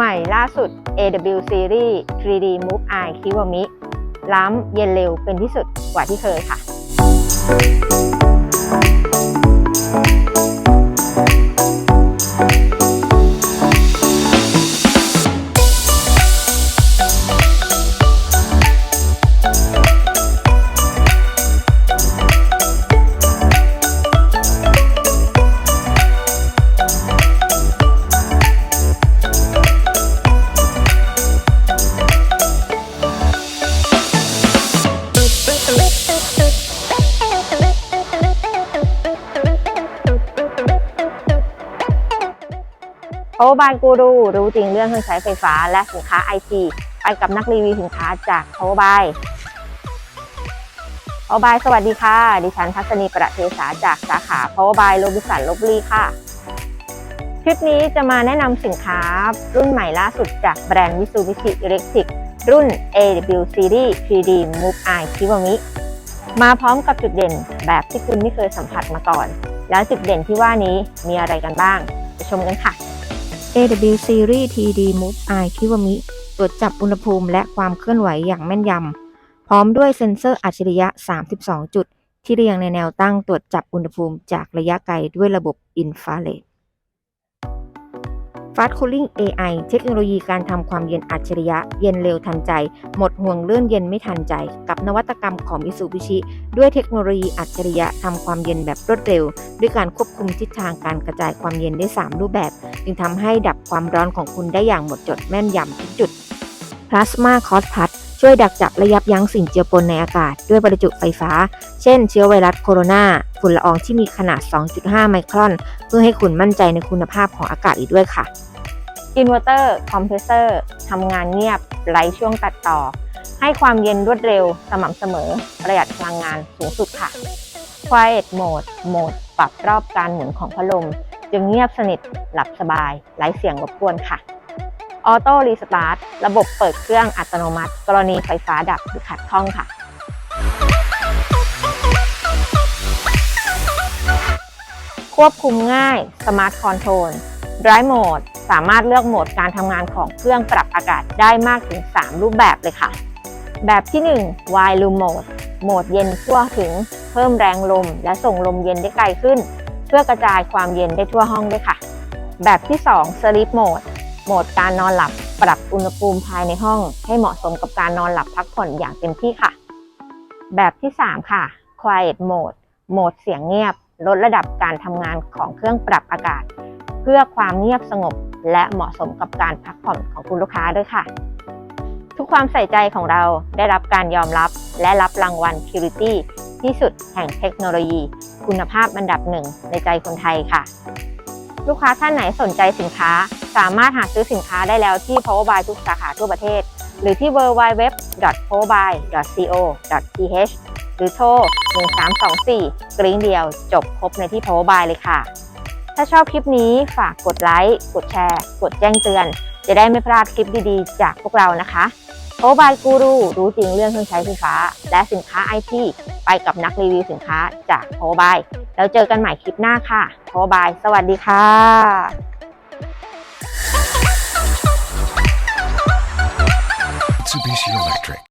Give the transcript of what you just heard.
ใหม่ล่าสุด AW Series 3D Move Eye Kiwami ล้ำเย็นเร็วเป็นที่สุดกว่าที่เคยค่ะ โอบายกูรูรู้จริงเรื่องเครื่องใช้ไฟฟ้าและสินค้าไอทีไปกับนักรีวิวสินค้าจากโอบายโอบายสวัสดีค่ะ ดิฉันทัศนีประเทศาจากสาขาโอบายโรบิสันลบบุรีค่ะ คลิปนี้จะมาแนะนำสินค้ารุ่นใหม่ล่าสุดจากแบรนด์ Mitsubishi Electric รุ่น AW Series 3D Move Eye Kiwami มาพร้อมกับจุดเด่นแบบที่คุณไม่เคยสัมผัสมาก่อน แล้วจุดเด่นที่ว่านี้มีอะไรกันบ้าง ไปชมกันค่ะ AW Series TD Move Eye Kiwami ตรวจจับอุณหภูมิและความเคลื่อนไหวอย่างแม่นยำ พร้อมด้วยเซ็นเซอร์อัจฉริยะ 32 จุด ที่เรียงในแนวตั้งตรวจจับอุณหภูมิจากระยะไกลด้วยระบบอินฟราเรด Fast Cooling AI เทคโนโลยีการทำความเย็นอัจฉริยะ เย็นเร็วทันใจ หมดห่วงเรื่องเย็นไม่ทันใจ กับนวัตกรรมของมิสูบิชิ ด้วยเทคโนโลยีอัจฉริยะทำความเย็นแบบรวดเร็ว ด้วยการควบคุมทิศทางการกระจายความเย็นได้ 3 รูปแบบ จึงทำให้ดับความร้อนของคุณได้อย่างหมดจดแม่นยำทุกจุด Plasma c o s p a ช่วยดักจับและยับยั้งสิ่งเจือปนในอากาศ ด้วยบรรจุไฟฟ้า เช่น เชื้อไวรัสโคโรนาฝุ่นละอองที่มีขนาด 2.5 ไมครอน เพื่อให้คุณมั่นใจในคุณภาพของอากาศอีกด้วยค่ะอินเวอร์เตอร์คอมเพรสเซอร์ทำงานเงียบไร้ช่วงตัดต่อ ให้ความเย็นรวดเร็วสม่ำเสมอ ประหยัดพลังงานสูงสุดค่ะ Quiet Mode โหมดปรับรอบการหมุนของพัดลม จึงเงียบสนิทหลับสบายไร้เสียงรบกวนค่ะ Auto Restart ระบบเปิดเครื่องอัตโนมัติ กรณีไฟฟ้าดับหรือขัดข้องค่ะ ควบคุมง่าย Smart Control Drive Mode สามารถเลือกโหมดการทำงานของเครื่องปรับอากาศได้มากถึง 3 รูปแบบเลยค่ะ แบบที่1 Wide Room Mode โหมดเย็นทั่วถึง เพิ่มแรงลม และส่งลมเย็นได้ไกลขึ้น เพื่อกระจายความเย็นได้ทั่วห้องด้วยค่ะ แบบที่ 2 Sleep Mode โหมดการนอนหลับปรับอุณหภูมิภายในห้อง ให้เหมาะสมกับการนอนหลับพักผ่อนอย่างเต็มที่ค่ะ แบบที่ 3 ค่ะ Quiet Mode โหมดเสียงเงียบ ลดระดับการทำงานของเครื่องปรับอากาศ เพื่อความเงียบสงบ และเหมาะสมกับการพักผ่อนของคุณลูกค้าด้วยค่ะ ทุกความใส่ใจของเราได้รับการยอมรับและรับรางวัล Purity ที่สุดแห่งเทคโนโลยี คุณภาพอันดับหนึ่งในใจคนไทยค่ะ ลูกค้าท่านไหนสนใจสินค้า สามารถหาซื้อสินค้าได้แล้วที่ Power by ทุกสาขาทั่วประเทศ หรือที่ www.powerby.co.th หรือโทร 1324 กริ้งเดียว จบครบในที่ Power by เลยค่ะ ถ้าชอบคลิปนี้ฝากกดไลค์ กดแชร์ กดแจ้งเตือน จะได้ไม่พลาดคลิปดีๆ จากพวกเรานะคะโ o บายกูรูรู้จริงเรื่องเครื่องใช้ไฟฟ้า และสินค้าไอทีไปกับนักรีวิวสินค้าจากโ o บายแล้วเจอกันใหม่คลิปหน้าค่ะโ o บายสวัสดีค่ะ Mitsubishi Electric.